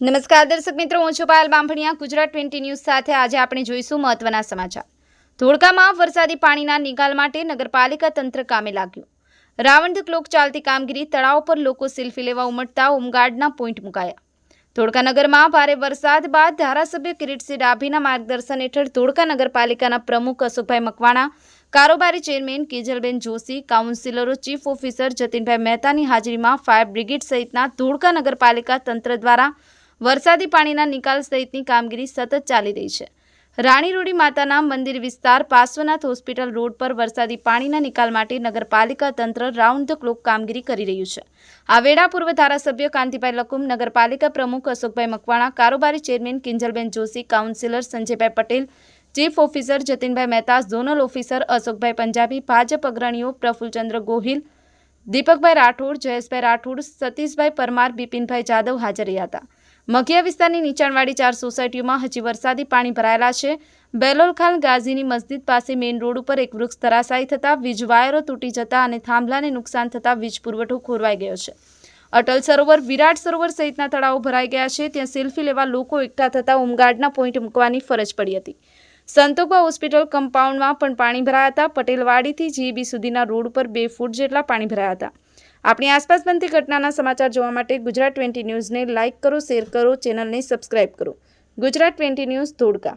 નમસ્કાર દર્શક મિત્રો, હું છું પાયલ બાંભણિયા. ગુજરાત ટ્વેન્ટી ન્યૂઝ સાથે આજે આપણે જોઈશું મહત્વના સમાચાર. ધોળકામાં વરસાદી પાણીના નિકાલ માટે નગરપાલિકા તંત્ર કામે લાગ્યું. રાવણ ક્લોક ચાલતી કામગીરી તળાવ પર લોકો સેલ્ફી લેવા ઉમટતા હોમગાર્ડના પોઈન્ટ મુકાયા. ધોળકા નગરમાં ભારે વરસાદ બાદ ધારાસભ્ય કિરીટસિંહ ડાભીના માર્ગદર્શન હેઠળ ધોળકા નગરપાલિકાના પ્રમુખ અશોકભાઈ મકવાણા, કારોબારી ચેરમેન કેજલબેન જોશી, કાઉન્સિલરો, ચીફ ઓફિસર જતીનભાઈ મહેતાની હાજરીમાં ફાયર બ્રિગેડ સહિતના ધોળકા નગરપાલિકા તંત્ર દ્વારા વરસાદી પાણીના નિકાલ સહિતની કામગીરી સતત ચાલી રહી છે. રાણી રૂડી માતાના મંદિર વિસ્તાર પાર્શ્વનાથ હોસ્પિટલ રોડ પર વરસાદી પાણીના નિકાલ માટે નગરપાલિકા તંત્ર રાઉન્ડ ધ ક્લોક કામગીરી કરી રહ્યું છે. આ વેળા પૂર્વ ધારાસભ્ય કાંતિભાઈ લકુમ, નગરપાલિકા પ્રમુખ અશોકભાઈ મકવાણા, કારોબારી chairman Kinjalben Joshi, councillor Sanjaybhai Patel, chief officer Jatinbhai Mehta, zonal officer Ashokbhai Punjabi, Bhajap અગ્રણીઓ પ્રફુલચંદ્ર ગોહિલ, દીપકભાઈ રાઠોડ, જયેશભાઈ રાઠોડ, સતીશભાઈ પરમાર, બિપિનભાઈ જાદવ હાજર રહ્યા હતા. મઘિયા વિસ્તારની નીચાણવાળી ચાર સોસાયટીઓમાં હજી વરસાદી પાણી ભરાયેલા છે. બેલોલ ખાન ગાઝીની મસ્જિદ પાસે મેઇન રોડ ઉપર એક વૃક્ષ ધરાશાયી થતાં વીજ વાયરો તૂટી જતા અને થાંભલાને નુકસાન થતાં વીજ પુરવઠો ખોરવાઈ ગયો છે. અટલ સરોવર, વિરાટ સરોવર સહિતના તળાવો ભરાઈ ગયા છે. ત્યાં સેલ્ફી લેવા લોકો એકઠા થતાં હોમગાર્ડના પોઈન્ટ મૂકવાની ફરજ પડી હતી. સંતોબા હોસ્પિટલ કમ્પાઉન્ડમાં પણ પાણી ભરાયા હતા. પટેલવાડીથી જીબી સુધીના રોડ પર બે ફૂટ જેટલા પાણી ભરાયા હતા. આપણી આસપાસ બનતી ઘટનાના સમાચાર જોવા માટે ગુજરાત ટ્વેન્ટી ન્યૂઝને લાઇક કરો, શેર કરો, ચેનલને સબસ્ક્રાઇબ કરો. Gujarat twenty news Dholka.